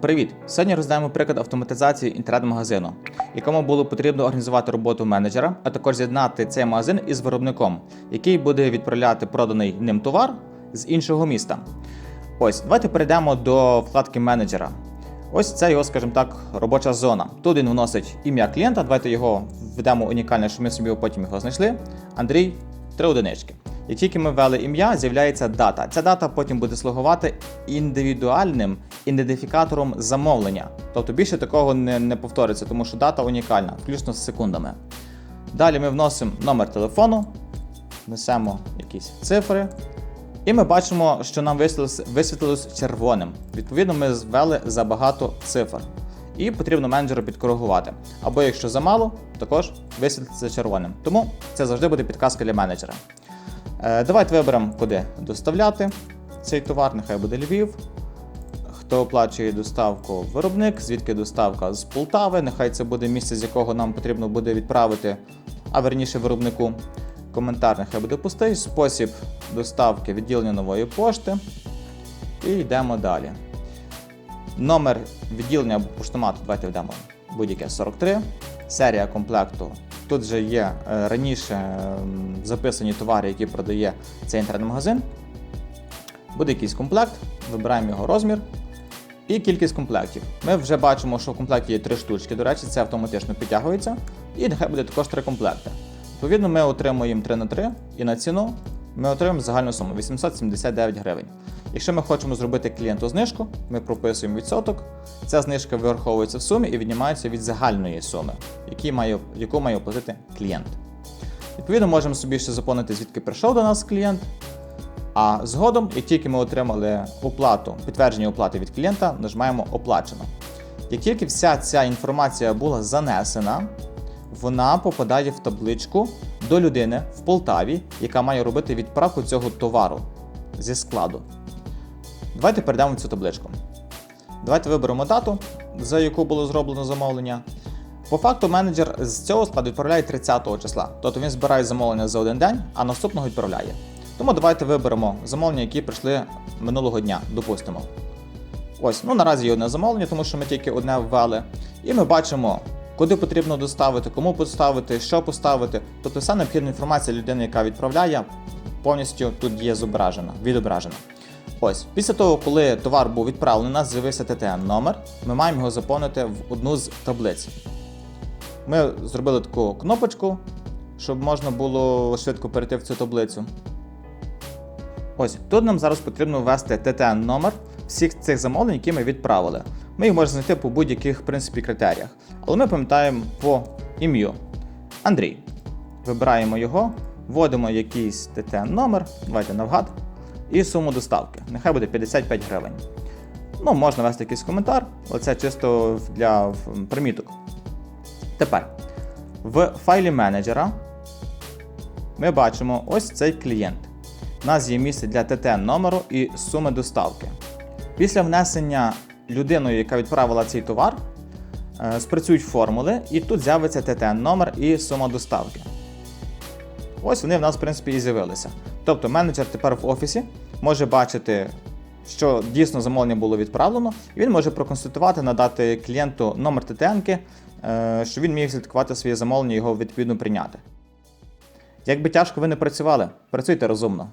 Привіт! Сьогодні роздаємо приклад автоматизації інтернет-магазину, якому було потрібно організувати роботу менеджера, а також з'єднати цей магазин із виробником, який буде відправляти проданий ним товар з іншого міста. Ось, давайте перейдемо до вкладки менеджера. Ось це його, скажімо так, робоча зона. Тут він вносить ім'я клієнта. Давайте його введемо унікальне, щоб ми собі потім його знайшли. Андрій, три одинички. Як тільки ми ввели ім'я, з'являється дата. Ця дата потім буде слугувати індивідуальним ідентифікатором замовлення. Тобто більше такого не, не повториться, тому що дата унікальна, включно з секундами. Далі ми вносимо номер телефону, несемо якісь цифри. І ми бачимо, що нам висвітлилось, висвітлилось червоним. Відповідно, ми ввели забагато цифр. І потрібно менеджеру підкоригувати. Або якщо замало, також висвітлиться червоним. Тому це завжди буде підказка для менеджера. Е, давайте виберемо, куди доставляти цей товар, нехай буде Львів. Хто оплачує доставку виробник, звідки доставка з Полтави, нехай це буде місце, з якого нам потрібно буде відправити, а верніше виробнику. Коментар нехай буде пустий, спосіб доставки відділення нової пошти. І йдемо далі. Номер відділення поштомату, давайте вдамо будь-яке 43. Серія комплекту. Тут вже є е, раніше ем, записані товари, які продає цей інтернет-магазин. Буде якийсь комплект, вибираємо його розмір і кількість комплектів. Ми вже бачимо, що в комплекті є три штучки. До речі, це автоматично підтягується. І нехай буде також три комплекти. Відповідно, ми отримуємо 3 на 3 і на ціну ми отримуємо загальну суму 879 гривень. Якщо ми хочемо зробити клієнту знижку, ми прописуємо відсоток. Ця знижка вираховується в сумі і віднімається від загальної суми, яку має оплатити клієнт. Відповідно, можемо собі ще заповнити, звідки прийшов до нас клієнт. А згодом, як тільки ми отримали оплату, підтвердження оплати від клієнта, нажимаємо Оплачено. Як тільки вся ця інформація була занесена, вона попадає в табличку до людини в Полтаві, яка має робити відправку цього товару зі складу. Давайте перейдемо в цю табличку. Давайте виберемо дату, за яку було зроблено замовлення. По факту менеджер з цього складу відправляє 30 числа. Тобто він збирає замовлення за один день, а наступного відправляє. Тому давайте виберемо замовлення, які прийшли минулого дня, допустимо. Ось, ну наразі є одне замовлення, тому що ми тільки одне ввели. І ми бачимо, куди потрібно доставити, кому поставити, що поставити. Тобто вся необхідна інформація людини, яка відправляє, повністю тут є зображена, відображена. Ось, після того, коли товар був відправлений, у нас з'явився ТТН номер, ми маємо його заповнити в одну з таблиць. Ми зробили таку кнопочку, щоб можна було швидко перейти в цю таблицю. Ось тут нам зараз потрібно ввести ТТН номер всіх цих замовлень, які ми відправили. Ми їх можемо знайти по будь-яких в принципі, критеріях. Але ми пам'ятаємо по ім'ю. Андрій. Вибираємо його, вводимо якийсь ТТН номер, давайте навгад, і суму доставки. Нехай буде 55 гривень. Ну, можна ввести якийсь коментар, але це чисто для приміток. Тепер в файлі менеджера ми бачимо ось цей клієнт. У нас є місце для ТТН номеру і суми доставки. Після внесення людиною, яка відправила цей товар, е, спрацюють формули, і тут з'явиться ТТН номер і сума доставки. Ось вони в нас, в принципі, і з'явилися. Тобто менеджер тепер в офісі може бачити, що дійсно замовлення було відправлено, і він може проконсультувати, надати клієнту номер ТТН, що щоб він міг слідкувати своє замовлення і його відповідно прийняти. Якби тяжко ви не працювали, працюйте розумно.